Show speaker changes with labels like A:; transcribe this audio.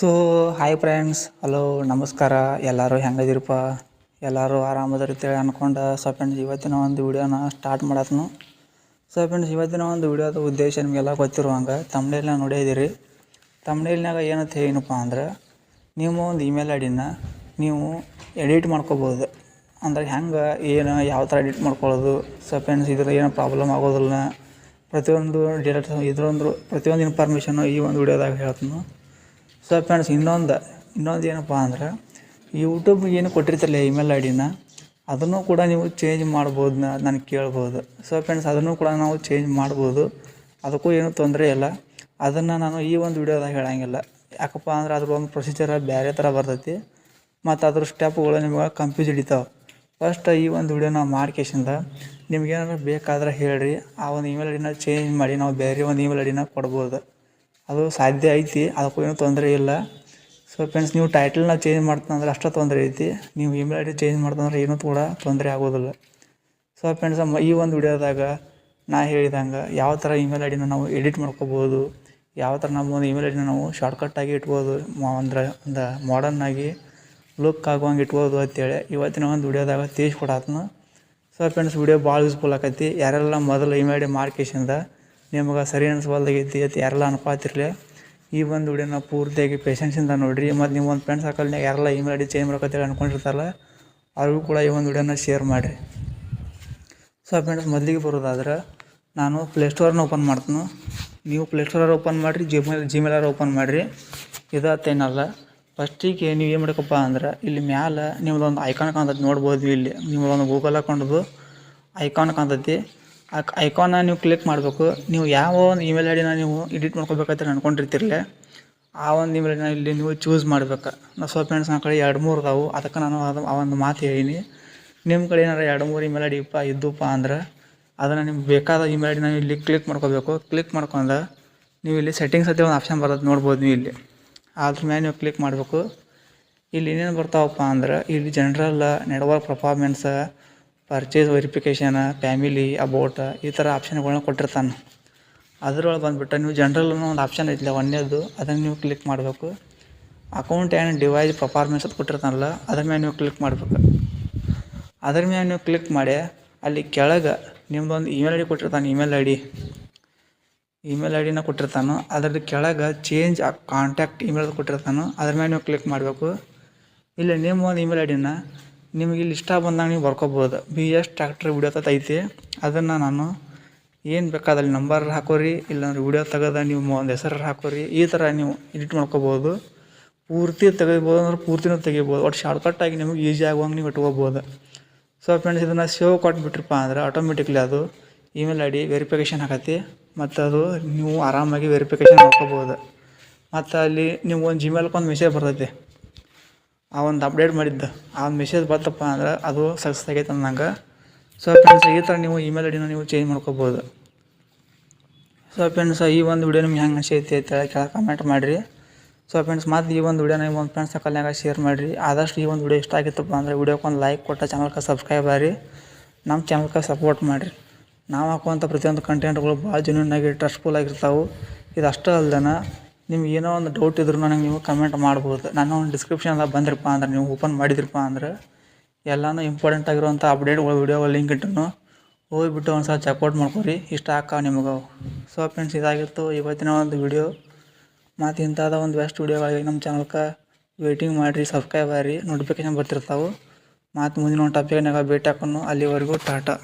A: So hi friends hello ನಮಸ್ಕಾರ ಎಲ್ಲರೂ ಹೆಂಗದಿರಪ್ಪ ಎಲ್ಲರೂ ಆರಾಮದ ಅಂತೇಳಿ ಅನ್ಕೊಂಡು. ಸೊ ಫ್ರೆಂಡ್ಸ್ ಇವತ್ತಿನ ಒಂದು ವಿಡಿಯೋನ ಸ್ಟಾರ್ಟ್ ಮಾಡತ್ನು. ಸೊ ಫ್ರೆಂಡ್ಸ್ ಇವತ್ತಿನ ಒಂದು ವಿಡಿಯೋದ ಉದ್ದೇಶ ನಿಮಗೆಲ್ಲ ಗೊತ್ತಿರುವಂಗೆ ತಮ್ಮನೇಲಿನ ನೋಡಿದಿರಿ. ತಮ್ಮನೇಲಿನಾಗ ಏನಂತ ಏನಪ್ಪ ಅಂದ್ರೆ, ನೀವು ಒಂದು ಇಮೇಲ್ ಐ ಡಿನ ನೀವು ಎಡಿಟ್ ಮಾಡ್ಕೋಬೋದು. ಅಂದ್ರೆ ಹೆಂಗೆ, ಏನು, ಯಾವ ಥರ ಎಡಿಟ್ ಮಾಡ್ಕೊಳ್ಳೋದು? ಸೊ ಫ್ರೆಂಡ್ಸ್ ಇದ್ರ ಏನು ಪ್ರಾಬ್ಲಮ್ ಆಗೋದಿಲ್ಲ. ಪ್ರತಿಯೊಂದು ಡೇಟಾ ಇದ್ರೊಂದು, ಪ್ರತಿಯೊಂದು ಇನ್ಫಾರ್ಮೇಷನು ಈ ಒಂದು ವಿಡಿಯೋದಾಗ ಹೇಳ್ತೀನಿ. ಸೊ ಫ್ರೆಂಡ್ಸ್ ಇನ್ನೊಂದು ಇನ್ನೊಂದು ಏನಪ್ಪ ಅಂದ್ರೆ ಯೂಟ್ಯೂಬ್ ಏನು ಕೊಟ್ಟಿರ್ತಾರಲ್ಲ ಇಮೇಲ್ ಐ ಡಿನ ಅದನ್ನು ಕೂಡ ನೀವು ಚೇಂಜ್ ಮಾಡ್ಬೋದು ನಾನು ಕೇಳ್ಬೋದು. ಸೊ ಫ್ರೆಂಡ್ಸ್ ಅದನ್ನು ಕೂಡ ನಾವು ಚೇಂಜ್ ಮಾಡ್ಬೋದು. ಅದಕ್ಕೂ ಏನೂ ತೊಂದರೆ ಇಲ್ಲ. ಅದನ್ನು ನಾನು ಈ ಒಂದು ವಿಡಿಯೋದಾಗ ಹೇಳಂಗಿಲ್ಲ. ಯಾಕಪ್ಪ ಅಂದ್ರೆ, ಅದ್ರ ಒಂದು ಪ್ರೊಸೀಜರ್ ಬೇರೆ ಥರ ಬರ್ತೈತಿ. ಮತ್ತು ಅದ್ರ ಸ್ಟೆಪ್ಗಳು ನಿಮ್ಗೆ ಕನ್ಫ್ಯೂಸ್ ಹಿಡಿತಾವೆ. ಫಸ್ಟ್ ಈ ಒಂದು ವಿಡಿಯೋನ ಮಾಡ್ಕೇಶಿಂದ ನಿಮ್ಗೆ ಏನಾದ್ರೂ ಬೇಕಾದ್ರೆ ಹೇಳ್ರಿ. ಆ ಒಂದು ಇಮೇಲ್ ಐ ಡಿನ ಚೇಂಜ್ ಮಾಡಿ, ನಾವು ಬೇರೆ ಒಂದು ಇಮೇಲ್ ಐ ಡಿನ ಕೊಡ್ಬೋದು. ಅದು ಸಾಧ್ಯ ಐತಿ, ಅದಕ್ಕೂ ಏನೂ ತೊಂದರೆ ಇಲ್ಲ. ಸೊ ಫ್ರೆಂಡ್ಸ್ ನೀವು ಟೈಟಲ್ನ ಚೇಂಜ್ ಮಾಡ್ತಂದ್ರೆ ಅಷ್ಟೇ ತೊಂದರೆ ಐತಿ. ನೀವು ಇಮೇಲ್ ಐ ಡಿ ಚೇಂಜ್ ಮಾಡ್ತಂದ್ರೆ ಏನೂ ಕೂಡ ತೊಂದರೆ ಆಗೋದಿಲ್ಲ. ಸೊ ಫ್ರೆಂಡ್ಸ್ ಈ ಒಂದು ವಿಡಿಯೋದಾಗ ನಾ ಹೇಳಿದಂಗೆ ಯಾವ ಥರ ಇಮೇಲ್ ಐ ಡಿನ ನಾವು ಎಡಿಟ್ ಮಾಡ್ಕೋಬೋದು, ಯಾವ ಥರ ನಮ್ಮ ಒಂದು ಇಮೇಲ್ ಐ ಡಿನ ನಾವು ಶಾರ್ಟ್ಕಟ್ಟಾಗಿ ಇಟ್ಬೋದು ಅಂದ್ರೆ ಒಂದು ಮಾಡರ್ನಾಗಿ ಲುಕ್ ಆಗುವಂಗೆ ಇಟ್ಬೋದು ಅಂತೇಳಿ ಇವತ್ತಿನ ಒಂದು ವಿಡಿಯೋದಾಗ ತಿಳಿಸ್ಕೊಡತ್ನ. ಸೊ ಫ್ರೆಂಡ್ಸ್ ವಿಡಿಯೋ ಭಾಳ ಯೂಸ್ಫುಲ್ ಆಕೈತಿ. ಯಾರೆಲ್ಲ ಮೊದಲು ಇಮೇಲ್ ಐ ಡಿ ಮಾಡ್ಕೇಶಿಂದ ನಿಮ್ಗೆ ಸರಿ ಅನ್ಸ್ವಲ್ದಾಗೈತಿ ಅಂತ ಯಾರೆಲ್ಲ ಅನ್ಕೋತಿರ್ಲಿ. ಈ ಒಂದು ವಿಡಿಯೋನ ಪೂರ್ತಿಯಾಗಿ ಪೇಷನ್ಸಿಂದ ನೋಡಿರಿ. ಮತ್ತು ನೀವು ಒಂದು ಫ್ರೆಂಡ್ಸ್ ಹಾಕಲ್ನಾಗ ಯಾರೆಲ್ಲ ಇಮೇಲ್ ಐ ಡಿ ಚೇಂಜ್ ಮಾಡ್ಕೊತೇಳಿ ಅನ್ಕೊಂಡಿರ್ತಾರಲ್ಲ, ಅವ್ರಿಗೂ ಕೂಡ ಈ ಒಂದು ವಿಡಿಯೋನ ಶೇರ್ ಮಾಡಿರಿ. ಸೊ ಫ್ರೆಂಡ್ಸ್ ಮೊದಲಿಗೆ ಬರೋದಾದ್ರೆ ನಾನು ಪ್ಲೇಸ್ಟೋರ್ನ ಓಪನ್ ಮಾಡ್ತೀನಿ. ನೀವು ಪ್ಲೇಸ್ಟೋರ್ ಓಪನ್ ಮಾಡಿರಿ ಜಿಮೇಲ್ ಜಿಮೇಲಾರ ಓಪನ್ ಮಾಡಿರಿ. ಇದತ್ತೇನಲ್ಲ ಫಸ್ಟಿಗೆ ನೀವು ಏನು ಮಾಡಬೇಕಪ್ಪ ಅಂದ್ರೆ, ಇಲ್ಲಿ ಮ್ಯಾಲೆ ನಿಮ್ದೊಂದು ಐಕಾನ್ ಕಾಣ್ತೈತಿ ನೋಡ್ಬೋದು ಇಲ್ಲಿ. ನಿಮ್ಮದೊಂದು ಗೂಗಲ್ ಹಾಕೊಂಡು ಐಕಾನ್ ಕಾಣ್ತೈತಿ. ಆ ಐಕಾನ್ನ ನೀವು ಕ್ಲಿಕ್ ಮಾಡಬೇಕು. ನೀವು ಯಾವ ಒಂದು ಇಮೇಲ್ ಐ ಡಿನ ನೀವು ಎಡಿಟ್ ಮಾಡ್ಕೋಬೇಕಂತ ಅನ್ಕೊಂಡಿರ್ತಿರಲ್ಲ ಆ ಒಂದು ಇಮೇಲ್ ಐಡಿನ ಡಿನ ಇಲ್ಲಿ ನೀವು ಚೂಸ್ ಮಾಡ್ಬೇಕು. ನಾವು ಸ್ವಲ್ಪ ಫ್ರೆಂಡ್ಸ್ ನನ್ನ ಕಡೆ ಎರಡು ಮೂರು ಅದಾವು. ಅದಕ್ಕೆ ನಾನು ಅದು ಆ ಒಂದು ಮಾತು ಹೇಳೀನಿ. ನಿಮ್ಮ ಕಡೆ ಏನಾರ ಎರಡು ಮೂರು ಇಮೇಲ್ ಐ ಡಿಪ್ಪ ಇದ್ದಪ್ಪ ಅಂದ್ರೆ, ಅದನ್ನು ನಿಮ್ಗೆ ಬೇಕಾದ ಇಮೇಲ್ ಐ ಇಲ್ಲಿ ಕ್ಲಿಕ್ ಮಾಡ್ಕೋಬೇಕು. ಕ್ಲಿಕ್ ಮಾಡ್ಕೊಂಡು ನೀವು ಇಲ್ಲಿ ಸೆಟ್ಟಿಂಗ್ಸ್ ಅಂತ ಒಂದು ಆಪ್ಷನ್ ಬರೋದು ನೋಡ್ಬೋದು ನೀವು ಇಲ್ಲಿ. ಅದ್ರ ಮೇಲೆ ನೀವು ಕ್ಲಿಕ್ ಮಾಡಬೇಕು. ಇಲ್ಲಿ ಏನೇನು ಬರ್ತಾವಪ್ಪ ಅಂದ್ರೆ, ಇಲ್ಲಿ general network performance purchase verification family about ಈ ಥರ ಆಪ್ಷನ್ಗಳನ್ನ ಕೊಟ್ಟಿರ್ತಾನೆ. ಅದರೊಳಗೆ ಬಂದುಬಿಟ್ಟು ನೀವು ಜನ್ರಲ್ ಒಂದು ಆಪ್ಷನ್ ಐತಿಲ್ಲ ಒಂದೇದು, ಅದನ್ನು ನೀವು ಕ್ಲಿಕ್ ಮಾಡಬೇಕು. ಅಕೌಂಟ್ ಆ್ಯಂಡ್ ಡಿವೈಸ್ ಪರ್ಫಾರ್ಮೆನ್ಸ್ ಅದು ಕೊಟ್ಟಿರ್ತಾನಲ್ಲ, ಅದ್ರ ಮೇಲೆ ನೀವು ಕ್ಲಿಕ್ ಮಾಡಬೇಕು. ಅದ್ರ ಮೇಲೆ ನೀವು ಕ್ಲಿಕ್ ಮಾಡಿ, ಅಲ್ಲಿ ಕೆಳಗೆ ನಿಮ್ದೊಂದು ಇಮೇಲ್ ಐ ಡಿ ಕೊಟ್ಟಿರ್ತಾನೆ email I D email I ಡಿನ ಕೊಟ್ಟಿರ್ತಾನೆ, ಅದ್ರದ್ದು ಕೆಳಗೆ ಚೇಂಜ್ ಕಾಂಟ್ಯಾಕ್ಟ್ ಇಮೇಲ್ ಕೊಟ್ಟಿರ್ತಾನೆ, ಅದ್ರ ಮೇಲೆ ನೀವು ಕ್ಲಿಕ್ ಮಾಡಬೇಕು. ಇಲ್ಲಿ ನಿಮ್ಮ ಒಂದು ಇಮೇಲ್ ಐ ಡಿನ ನಿಮಗೆ ಇಲ್ಲಿ ಇಷ್ಟ ಬಂದಾಗ ನೀವು ಬರ್ಕೋಬೋದು. ಬಿ ಎಸ್ ಟ್ರ್ಯಾಕ್ಟರ್ ವಿಡಿಯೋ ಐತಿ ಅದನ್ನು ನಾನು ಏನು ಬೇಕಾದಲ್ಲಿ ನಂಬರ್ ಹಾಕೋರಿ, ಇಲ್ಲಾಂದ್ರೆ ವಿಡಿಯೋ ತೆಗೆದ ನೀವು ಒಂದು ಹೆಸರು ಹಾಕೋರಿ, ಈ ಥರ ನೀವು ಎಡಿಟ್ ಮಾಡ್ಕೋಬೋದು. ಪೂರ್ತಿ ತೆಗಿಬೋದು ಅಂದ್ರೆ ಪೂರ್ತಿನೂ ತೆಗಿಬೋದು ಒಟ್ಟು ಶಾರ್ಟ್ಕಟ್ಟಾಗಿ ನಿಮಗೆ ಈಸಿ ಆಗುವಂಗೆ ನೀವು ಇಟ್ಕೋಬೋದು. ಸೊ ಫ್ರೆಂಡ್ಸ್ ಇದನ್ನು ಸೇವ್ ಕೊಟ್ಬಿಟ್ರಪ್ಪ ಅಂದ್ರೆ ಆಟೋಮೆಟಿಕ್ಲಿ ಅದು ಇಮೇಲ್ ಐ ಡಿ ವೆರಿಫಿಕೇಷನ್ ಆಗತ್ತೆ ಮತ್ತು ಅದು ನೀವು ಆರಾಮಾಗಿ ವೆರಿಫಿಕೇಷನ್ ಮಾಡ್ಕೋಬೋದು. ಮತ್ತು ಅಲ್ಲಿ ನೀವು ಒಂದು ಜಿಮೇಲ್ಗೆ ಒಂದು ಮೆಸೇಜ್ ಬರ್ತೈತಿ. ಆ ಒಂದು ಅಪ್ಡೇಟ್ ಮಾಡಿದ್ದು. ಆ ಒಂದು ಮೆಸೇಜ್ ಬಂತಪ್ಪ ಅಂದ್ರೆ ಅದು ಸಕ್ಸಸ್ ಆಗೈತೆ ಅಂದಂಗೆ. ಸೊ ಫ್ರೆಂಡ್ಸ್ ಈ ಥರ ನೀವು ಇಮೇಲ್ ಐ ಡಿನ ನೀವು ಚೇಂಜ್ ಮಾಡ್ಕೋಬೋದು. ಸೊ ಫ್ರೆಂಡ್ಸ್ ಈ ಒಂದು ವಿಡಿಯೋ ನಿಮ್ಗೆ ಹೆಂಗೆ ಅನಿಸೈತಿ ಅಂತೇಳಿ ಕೆಳಗೆ ಕಮೆಂಟ್ ಮಾಡಿರಿ. ಸೊ ಫ್ರೆಂಡ್ಸ್ ಮತ್ತು ಈ ಒಂದು ವಿಡಿಯೋನ ನಿಮ್ಮ ಒಂದು ಫ್ರೆಂಡ್ಸ್ ಸಕಲ್ನಾಗ ಶೇರ್ ಮಾಡಿರಿ. ಆದಷ್ಟು ಈ ಒಂದು ವಿಡಿಯೋ ಇಷ್ಟ ಆಗಿತ್ತಪ್ಪ ಅಂದರೆ ವಿಡಿಯೋಕ್ಕೆ ಒಂದು ಲೈಕ್ ಕೊಟ್ಟ ಚಾನಲ್ಗೆ ಸಬ್ಸ್ಕ್ರೈಬ್ ಆಗಿರಿ. ನಮ್ಮ ಚಾನಲ್ಗೆ ಸಪೋರ್ಟ್ ಮಾಡಿರಿ. ನಾವು ಹಾಕುವಂಥ ಪ್ರತಿಯೊಂದು ಕಂಟೆಂಟ್ಗಳು ಭಾಳ ಜೆನ್ಯೂನಾಗಿ ಟ್ರಸ್ಟ್ಫುಲ್ ಆಗಿರ್ತಾವೆ. ಇದು ಅಷ್ಟೇ ಅಲ್ದನ ನಿಮ್ಗೆ ಏನೋ ಒಂದು ಡೌಟ್ ಇದ್ರೂ ನನಗೆ ನೀವು ಕಮೆಂಟ್ ಮಾಡ್ಬೋದು. ನಾನು ಒಂದು ಡಿಸ್ಕ್ರಿಪ್ಷನ್ದಾಗ ಬಂದಿರಪ್ಪ ಅಂದ್ರೆ, ನೀವು ಓಪನ್ ಮಾಡಿದ್ರಪ್ಪ ಅಂದ್ರೆ, ಎಲ್ಲನೂ ಇಂಪಾರ್ಟೆಂಟ್ ಆಗಿರುವಂಥ ಅಪ್ಡೇಟ್ಗಳು ವೀಡಿಯೋಗಳು ಲಿಂಕ್ ಇಟ್ಟನು ಹೋಗಿಬಿಟ್ಟು ಒಂದು ಸಲ ಚೆಕ್ಔಟ್ ಮಾಡ್ಕೊರಿ. ಇಷ್ಟ ಹಾಕ ನಿಮಗೆ. ಸೊ ಫ್ರೆಂಡ್ಸ್ ಇದಾಗಿತ್ತು ಇವತ್ತಿನ ಒಂದು ವಿಡಿಯೋ ಮತ್ತು ಇಂಥದ ಒಂದು ಬೆಸ್ಟ್ ವೀಡಿಯೋಗಳಿಗೆ ನಮ್ಮ ಚಾನಲ್ಗೆ ವೇಟಿಂಗ್ ಮಾಡಿರಿ ಸಬ್ಸ್ಕ್ರೈಬ್ ಆಗಿರಿ. ನೋಟಿಫಿಕೇಶನ್ ಬರ್ತಿರ್ತಾವೆ. ಮತ್ತು ಮುಂದಿನ ಒಂದು ಟಾಪಿಕ್ನಾಗ ಭೇಟಿ ಹಾಕೋನು ಅಲ್ಲಿವರೆಗೂ ಟಾಟಾ.